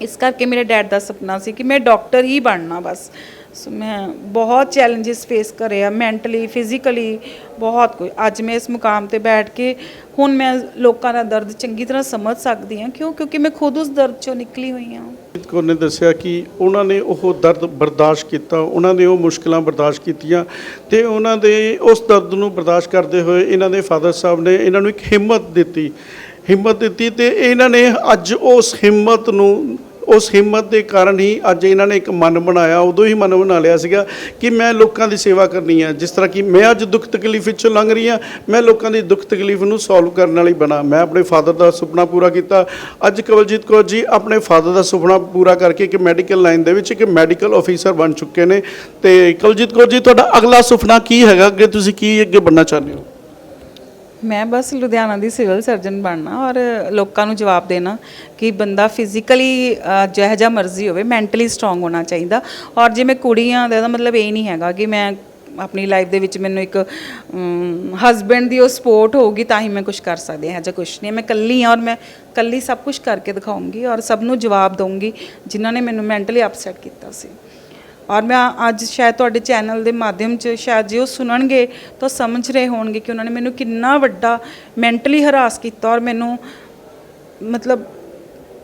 ਇਸ ਕਰਕੇ ਮੇਰੇ ਡੈਡ ਦਾ ਸੁਪਨਾ ਸੀ ਕਿ ਮੈਂ ਡਾਕਟਰ ਹੀ ਬਣਨਾ ਬਸ। ਸੋ ਮੈਂ ਬਹੁਤ ਚੈਲੰਜਸ ਫੇਸ ਕਰੇ ਆ ਮੈਂਟਲੀ ਫਿਜ਼ੀਕਲੀ ਬਹੁਤ ਕੁਝ ਅੱਜ ਮੈਂ ਇਸ ਮੁਕਾਮ ਤੇ ਬੈਠ ਕੇ ਹੁਣ ਮੈਂ ਲੋਕਾਂ ਦਾ ਦਰਦ ਚੰਗੀ ਤਰ੍ਹਾਂ ਸਮਝ ਸਕਦੀ ਹਾਂ। ਕਿਉਂ? ਕਿਉਂਕਿ ਮੈਂ ਖੁਦ ਉਸ ਦਰਦ ਚੋਂ ਨਿਕਲੀ ਹੋਈ ਹਾਂ। ਅਮਿਤ ਕੌਰ ਨੇ ਦੱਸਿਆ ਕਿ ਉਹਨਾਂ ਨੇ ਉਹ ਦਰਦ ਬਰਦਾਸ਼ਤ ਕੀਤਾ, ਉਹਨਾਂ ਨੇ ਉਹ ਮੁਸ਼ਕਲਾਂ ਬਰਦਾਸ਼ਤ ਕੀਤੀਆਂ ਤੇ ਉਹਨਾਂ ਦੇ ਉਸ ਦਰਦ ਨੂੰ ਬਰਦਾਸ਼ਤ ਕਰਦੇ ਹੋਏ ਇਹਨਾਂ ਦੇ ਫਾਦਰ ਸਾਹਿਬ ਨੇ ਇਹਨਾਂ ਨੂੰ ਇੱਕ ਹਿੰਮਤ ਦਿੱਤੀ। ਹਿੰਮਤ ਦਿੱਤੀ ਤੇ ਇਹਨਾਂ ਨੇ ਅੱਜ ਉਸ ਹਿੰਮਤ ਨੂੰ ਉਸ ਹਿੰਮਤ ਦੇ ਕਾਰਨ ਹੀ ਅੱਜ ਇਹਨਾਂ ਨੇ ਇੱਕ ਮਨ ਬਣਾਇਆ, ਉਦੋਂ ਹੀ ਮਨ ਬਣਾ ਲਿਆ ਸੀਗਾ ਕਿ ਮੈਂ ਲੋਕਾਂ ਦੀ ਸੇਵਾ ਕਰਨੀ ਹੈ ਜਿਸ ਤਰ੍ਹਾਂ ਕਿ ਮੈਂ ਅੱਜ ਦੁੱਖ ਤਕਲੀਫ ਵਿੱਚੋਂ ਲੰਘ ਰਹੀ ਹਾਂ ਮੈਂ ਲੋਕਾਂ ਦੀ ਦੁੱਖ ਤਕਲੀਫ ਨੂੰ ਸੋਲਵ ਕਰਨ ਵਾਲੀ ਬਣਾ। ਮੈਂ ਆਪਣੇ ਫਾਦਰ ਦਾ ਸੁਪਨਾ ਪੂਰਾ ਕੀਤਾ। ਅੱਜ ਕਵਲਜੀਤ ਕੌਰ ਜੀ ਆਪਣੇ ਫਾਦਰ ਦਾ ਸੁਪਨਾ ਪੂਰਾ ਕਰਕੇ ਇੱਕ ਮੈਡੀਕਲ ਲਾਈਨ ਦੇ ਵਿੱਚ ਇੱਕ ਮੈਡੀਕਲ ਅਫੀਸਰ ਬਣ ਚੁੱਕੇ ਨੇ। ਤੇ ਕਵਲਜੀਤ ਕੌਰ ਜੀ, ਤੁਹਾਡਾ ਅਗਲਾ ਸੁਪਨਾ ਕੀ ਹੈਗਾ? ਅੱਗੇ ਤੁਸੀਂ ਕੀ ਅੱਗੇ ਬਣਨਾ ਚਾਹੁੰਦੇ ਹੋ? ਮੈਂ ਬਸ ਲੁਧਿਆਣਾ ਦੀ ਸਿਵਲ ਸਰਜਨ ਬਣਨਾ ਔਰ ਲੋਕਾਂ ਨੂੰ ਜਵਾਬ ਦੇਣਾ ਕਿ ਬੰਦਾ ਫਿਜ਼ੀਕਲੀ ਜਿਹੋ ਜਿਹਾ ਮਰਜ਼ੀ ਹੋਵੇ ਮੈਂਟਲੀ ਸਟਰੋਂਗ ਹੋਣਾ ਚਾਹੀਦਾ। ਔਰ ਜੇ ਮੈਂ ਕੁੜੀਆਂ ਦਾ ਤਾਂ ਇਹਦਾ ਮਤਲਬ ਇਹ ਨਹੀਂ ਹੈਗਾ ਕਿ ਮੈਂ ਆਪਣੀ ਲਾਈਫ ਦੇ ਵਿੱਚ ਮੈਨੂੰ ਇੱਕ ਹਸਬੈਂਡ ਦੀ ਉਹ ਸਪੋਰਟ ਹੋਊਗੀ ਤਾਂ ਹੀ ਮੈਂ ਕੁਝ ਕਰ ਸਕਦੀ ਹਾਂ ਜਾਂ ਕੁਝ ਨਹੀਂ ਮੈਂ ਇਕੱਲੀ ਹਾਂ ਔਰ ਮੈਂ ਇਕੱਲੀ ਸਭ ਕੁਝ ਕਰਕੇ ਦਿਖਾਉਂਗੀ ਔਰ ਸਭ ਨੂੰ ਜਵਾਬ ਦਊਂਗੀ ਜਿਨ੍ਹਾਂ ਨੇ ਮੈਨੂੰ ਮੈਂਟਲੀ ਅਪਸੈਟ ਕੀਤਾ ਸੀ। ਔਰ ਮੈਂ ਅੱਜ ਸ਼ਾਇਦ ਤੁਹਾਡੇ ਚੈਨਲ ਦੇ ਮਾਧਿਅਮ 'ਚ ਸ਼ਾਇਦ ਜੇ ਉਹ ਸੁਣਨਗੇ ਤਾਂ ਸਮਝ ਰਹੇ ਹੋਣਗੇ ਕਿ ਉਹਨਾਂ ਨੇ ਮੈਨੂੰ ਕਿੰਨਾ ਵੱਡਾ ਮੈਂਟਲੀ ਹਰਾਸ ਕੀਤਾ ਔਰ ਮੈਨੂੰ ਮਤਲਬ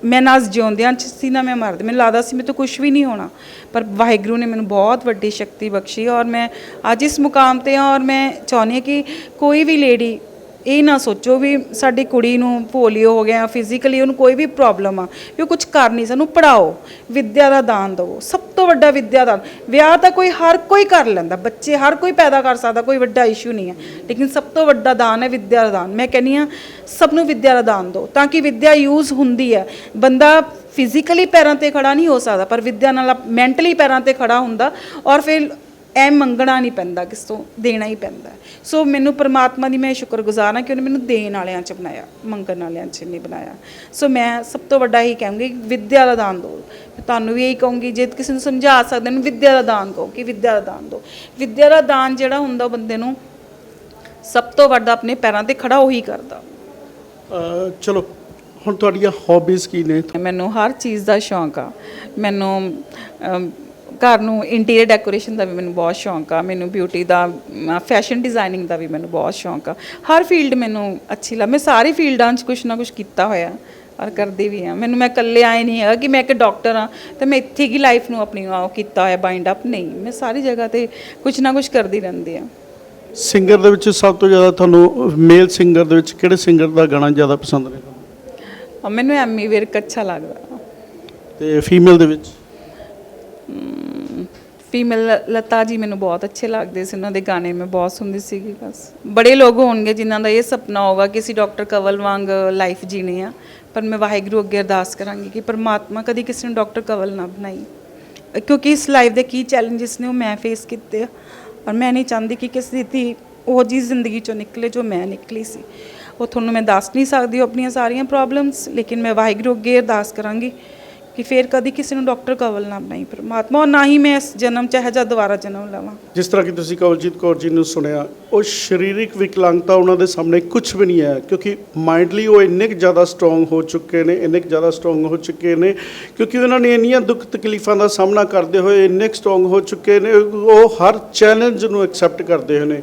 ਮੈਂ ਨਾ ਜਿਉਂਦਿਆਂ ਚ ਸੀ, ਨਾ ਮੈਂ ਮਰਦੇ। ਮੈਨੂੰ ਲੱਗਦਾ ਸੀ ਮੇਰੇ ਤੋਂ ਕੁਝ ਵੀ ਨਹੀਂ ਹੋਣਾ। ਪਰ ਵਾਹਿਗੁਰੂ ਨੇ ਮੈਨੂੰ ਬਹੁਤ ਵੱਡੀ ਸ਼ਕਤੀ ਬਖਸ਼ੀ ਔਰ ਮੈਂ ਅੱਜ ਇਸ ਮੁਕਾਮ ਤੇ ਹਾਂ ਔਰ ਮੈਂ ਚਾਹੁੰਦੀ ਹਾਂ ਕਿ ਕੋਈ ਵੀ ਲੇਡੀ ਇਹ ਨਾ ਸੋਚੋ ਵੀ ਸਾਡੀ ਕੁੜੀ ਨੂੰ ਪੋਲੀਓ ਹੋ ਗਿਆ ਫਿਜ਼ੀਕਲੀ ਉਹਨੂੰ ਕੋਈ ਵੀ ਪ੍ਰੋਬਲਮ ਆ, ਵੀ ਉਹ ਕੁਝ ਕਰ ਨਹੀਂ, ਸਾਨੂੰ ਪੜਾਓ ਵਿੱਦਿਆ ਦਾ ਦਾਨ ਦਿਓ, ਸਭ ਤੋਂ ਵੱਡਾ ਵਿੱਦਿਆ ਦਾਨ। ਵਿਆਹ ਤਾਂ ਕੋਈ ਹਰ ਕੋਈ ਕਰ ਲੈਂਦਾ, ਬੱਚੇ ਹਰ ਕੋਈ ਪੈਦਾ ਕਰ ਸਕਦਾ, ਕੋਈ ਵੱਡਾ ਇਸ਼ੂ ਨਹੀਂ ਹੈ, ਲੇਕਿਨ ਸਭ ਤੋਂ ਵੱਡਾ ਦਾਨ ਹੈ ਵਿੱਦਿਆ ਦਾ ਦਾਨ। ਮੈਂ ਕਹਿੰਨੀ ਆ ਸਭ ਨੂੰ ਵਿੱਦਿਆ ਦਾ ਦਾਨ ਦਿਓ, ਤਾਂ ਕਿ ਵਿੱਦਿਆ ਯੂਜ਼ ਹੁੰਦੀ ਹੈ। ਬੰਦਾ ਫਿਜ਼ੀਕਲੀ ਪੈਰਾਂ ਤੇ ਖੜਾ ਨਹੀਂ ਹੋ ਸਕਦਾ, ਪਰ ਵਿੱਦਿਆ ਨਾਲ ਮੈਂਟਲੀ ਪੈਰਾਂ ਤੇ ਖੜਾ ਹੁੰਦਾ, ਔਰ ਫਿਰ ਐ ਮੰਗਣਾ ਨਹੀਂ ਪੈਂਦਾ ਕਿਸ ਤੋਂ ਦੇਣਾ ਹੀ ਪੈਂਦਾ। ਸੋ ਮੈਨੂੰ ਪ੍ਰਮਾਤਮਾ ਦੀ ਮੈਂ ਸ਼ੁਕਰਗੁਜ਼ਾਰ ਹਾਂ ਕਿ ਉਹਨੇ ਮੈਨੂੰ ਦੇਣ ਵਾਲਿਆਂ 'ਚ ਬਣਾਇਆ ਮੰਗਣ ਵਾਲਿਆਂ 'ਚ ਨਹੀਂ ਬਣਾਇਆ। ਸੋ ਮੈਂ ਸਭ ਤੋਂ ਵੱਡਾ ਹੀ ਕਹਾਂਗੀ ਵਿੱਦਿਆ ਦਾ ਦਾਨ ਦਿਓ। ਤੁਹਾਨੂੰ ਵੀ ਇਹੀ ਕਹੂੰਗੀ ਜੇ ਤੁਸੀਂ ਨੂੰ ਸਮਝਾ ਸਕਦੇ ਨੂੰ ਵਿੱਦਿਆ ਦਾ ਦਾਨ ਕਹੋ ਕਿ ਵਿੱਦਿਆ ਦਾ ਦਾਨ ਦਿਓ। ਵਿੱਦਿਆ ਦਾ ਦਾਨ ਜਿਹੜਾ ਹੁੰਦਾ ਉਹ ਬੰਦੇ ਨੂੰ ਸਭ ਤੋਂ ਵੱਡਾ ਆਪਣੇ ਪੈਰਾਂ ਤੇ ਖੜਾ ਉਹੀ ਕਰਦਾ। ਚਲੋ ਹੁਣ ਤੁਹਾਡੀਆਂ ਹੌਬੀਜ਼ ਕੀ ਨੇ? ਮੈਨੂੰ ਹਰ ਚੀਜ਼ ਦਾ ਸ਼ੌਂਕ ਆ। ਮੈਨੂੰ ਘਰ ਨੂੰ ਇੰਟੀਰੀਅਰ ਡੈਕੋਰੇਸ਼ਨ ਦਾ ਵੀ ਮੈਨੂੰ ਬਹੁਤ ਸ਼ੌਂਕ ਆ ਮੈਨੂੰ ਬਿਊਟੀ ਦਾ ਫੈਸ਼ਨ ਡਿਜ਼ਾਈਨਿੰਗ ਦਾ ਵੀ ਮੈਨੂੰ ਬਹੁਤ ਸ਼ੌਂਕ ਆ। ਹਰ ਫੀਲਡ ਮੈਨੂੰ ਅੱਛੀ ਲੱਗ ਮੈਂ ਸਾਰੀ ਫੀਲਡਾਂ 'ਚ ਕੁਝ ਨਾ ਕੁਝ ਕੀਤਾ ਹੋਇਆ ਔਰ ਕਰਦੀ ਵੀ ਆ। ਮੈਨੂੰ ਮੈਂ ਇਕੱਲੇ ਆਏ ਨਹੀਂ ਹੈਗਾ ਕਿ ਮੈਂ ਇੱਕ ਡਾਕਟਰ ਆ ਤੇ ਮੈਂ ਇੱਥੇ ਹੀ ਲਾਈਫ ਨੂੰ ਆਪਣੀ ਉਹ ਕੀਤਾ ਹੋਇਆ ਬਾਈਂਡ ਅਪ ਨਹੀਂ ਮੈਂ ਸਾਰੀ ਜਗ੍ਹਾ ਤੇ ਕੁਝ ਨਾ ਕੁਝ ਕਰਦੀ ਰਹਿੰਦੀ ਆ। ਸਿੰਗਰ ਦੇ ਵਿੱਚ ਸਭ ਤੋਂ ਜ਼ਿਆਦਾ ਤੁਹਾਨੂੰ ਮੇਲ ਸਿੰਗਰ ਦੇ ਵਿੱਚ ਕਿਹੜੇ ਸਿੰਗਰ ਦਾ ਗਾਣਾ ਜ਼ਿਆਦਾ ਪਸੰਦ ਨੇ? ਮੈਨੂੰ ਐਮੀ ਵਿਰਕ ਅੱਛਾ ਲੱਗਦਾ। ਤੇ ਫੀਮੇਲ ਦੇ ਵਿੱਚ? ਫੀਮੇਲ ਲਤਾ ਜੀ ਮੈਨੂੰ ਬਹੁਤ ਅੱਛੇ ਲੱਗਦੇ ਸੀ, ਉਹਨਾਂ ਦੇ ਗਾਣੇ ਮੈਂ ਬਹੁਤ ਸੁਣਦੀ ਸੀਗੀ ਬਸ। ਬੜੇ ਲੋਕ ਹੋਣਗੇ ਜਿਨ੍ਹਾਂ ਦਾ ਇਹ ਸੁਪਨਾ ਹੋਗਾ ਕਿ ਅਸੀਂ ਡਾਕਟਰ ਕਵਲ ਵਾਂਗ ਲਾਈਫ ਜੀਣੀ ਆ। ਪਰ ਮੈਂ ਵਾਹਿਗੁਰੂ ਅੱਗੇ ਅਰਦਾਸ ਕਰਾਂਗੀ ਕਿ ਪਰਮਾਤਮਾ ਕਦੀ ਕਿਸੇ ਨੂੰ ਡਾਕਟਰ ਕਵਲ ਨਾ ਬਣਾਈ। ਕਿਉਂਕਿ ਇਸ ਲਾਈਫ ਦੇ ਕੀ ਚੈਲੰਜਸ ਨੇ ਉਹ ਮੈਂ ਫੇਸ ਕੀਤੇ ਆ। ਔਰ ਮੈਂ ਨਹੀਂ ਚਾਹੁੰਦੀ ਕਿ ਕਿਸੇ ਦੀ ਉਹ ਜੀ ਜ਼ਿੰਦਗੀ ਚੋਂ ਨਿਕਲੇ ਜੋ ਮੈਂ ਨਿਕਲੀ ਸੀ। ਉਹ ਤੁਹਾਨੂੰ ਮੈਂ ਦੱਸ ਨਹੀਂ ਸਕਦੀ ਆਪਣੀਆਂ ਸਾਰੀਆਂ ਪ੍ਰੋਬਲਮਸ ਲੇਕਿਨ ਮੈਂ ਵਾਹਿਗੁਰੂ ਅੱਗੇ ਅਰਦਾਸ ਕਰਾਂਗੀ ਕਿ ਫੇਰ ਕਦੀ ਕਿਸੇ ਨੂੰ ਡਾਕਟਰ ਕਵਲ ਨਾ ਬਣਾਈ ਪਰਮਾਤਮਾ, ਔਰ ਨਾ ਹੀ ਮੈਂ ਇਸ ਜਨਮ ਚਾਹੇ ਜਾਂ ਦੁਬਾਰਾ ਜਨਮ ਲਵਾਂ। ਜਿਸ ਤਰ੍ਹਾਂ ਕਿ ਤੁਸੀਂ ਕਵਲਜੀਤ ਕੌਰ ਜੀ ਨੂੰ ਸੁਣਿਆ, ਉਹ ਸਰੀਰਕ ਵਿਕਲਾਂਗਤਾ ਉਹਨਾਂ ਦੇ ਸਾਹਮਣੇ ਕੁਝ ਵੀ ਨਹੀਂ ਹੈ, ਕਿਉਂਕਿ ਮਾਈਂਡਲੀ ਉਹ ਇੰਨੇ ਕੁ ਜ਼ਿਆਦਾ ਸਟਰੋਂਗ ਹੋ ਚੁੱਕੇ ਨੇ, ਇੰਨੇ ਕੁ ਜ਼ਿਆਦਾ ਸਟਰੋਂਗ ਹੋ ਚੁੱਕੇ ਨੇ, ਕਿਉਂਕਿ ਉਹਨਾਂ ਨੇ ਇੰਨੀਆਂ ਦੁੱਖ ਤਕਲੀਫਾਂ ਦਾ ਸਾਹਮਣਾ ਕਰਦੇ ਹੋਏ ਇੰਨੇ ਕੁ ਸਟਰੋਂਗ ਹੋ ਚੁੱਕੇ ਨੇ, ਉਹ ਹਰ ਚੈਲੰਜ ਨੂੰ ਐਕਸੈਪਟ ਕਰਦੇ ਹੋਏ ਨੇ।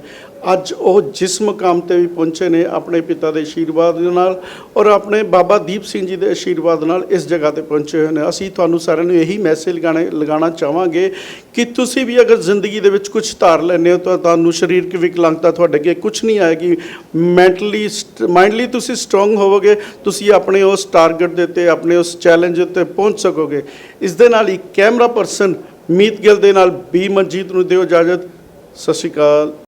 ਅੱਜ ਉਹ ਜਿਸ ਮੁਕਾਮ ਤੇ ਵੀ ਪਹੁੰਚੇ ਨੇ ਆਪਣੇ ਪਿਤਾ ਦੇ ਆਸ਼ੀਰਵਾਦ ਨਾਲ ਔਰ ਆਪਣੇ ਬਾਬਾ ਦੀਪ ਸਿੰਘ ਜੀ ਦੇ ਆਸ਼ੀਰਵਾਦ ਨਾਲ ਇਸ ਜਗ੍ਹਾ ਤੇ ਪਹੁੰਚੇ ਹੋਏ ਨੇ। ਅਸੀਂ ਤੁਹਾਨੂੰ ਸਾਰਿਆਂ ਨੂੰ ਇਹੀ ਮੈਸੇਜ ਲਗਾਣੇ ਲਗਾਉਣਾ ਚਾਹਾਂਗੇ ਕਿ ਤੁਸੀਂ ਵੀ ਅਗਰ ਜ਼ਿੰਦਗੀ ਦੇ ਵਿੱਚ ਕੁਝ ਧਾਰ ਲੈਂਦੇ ਹੋ ਤਾਂ ਤੁਹਾਨੂੰ ਸਰੀਰਕ ਵਿਕਲਾਂਗਤਾ ਤੁਹਾਡੇ ਅੱਗੇ ਕੁਝ ਨਹੀਂ ਆਏਗੀ। ਮੈਂਟਲੀ ਮਾਈਂਡਲੀ ਤੁਸੀਂ ਸਟਰੋਂਗ ਹੋਵੋਗੇ, ਤੁਸੀਂ ਆਪਣੇ ਉਸ ਟਾਰਗੇਟ ਦੇ ਉੱਤੇ, ਆਪਣੇ ਉਸ ਚੈਲੰਜ ਉੱਤੇ ਪਹੁੰਚ ਸਕੋਗੇ। ਇਸ ਦੇ ਨਾਲ ਹੀ ਕੈਮਰਾ ਪਰਸਨ ਮੀਤ ਗਿੱਲ ਦੇ ਨਾਲ ਬੀ ਮਨਜੀਤ ਨੂੰ ਦਿਓ ਇਜਾਜ਼ਤ। ਸਤਿ ਸ਼੍ਰੀ ਅਕਾਲ।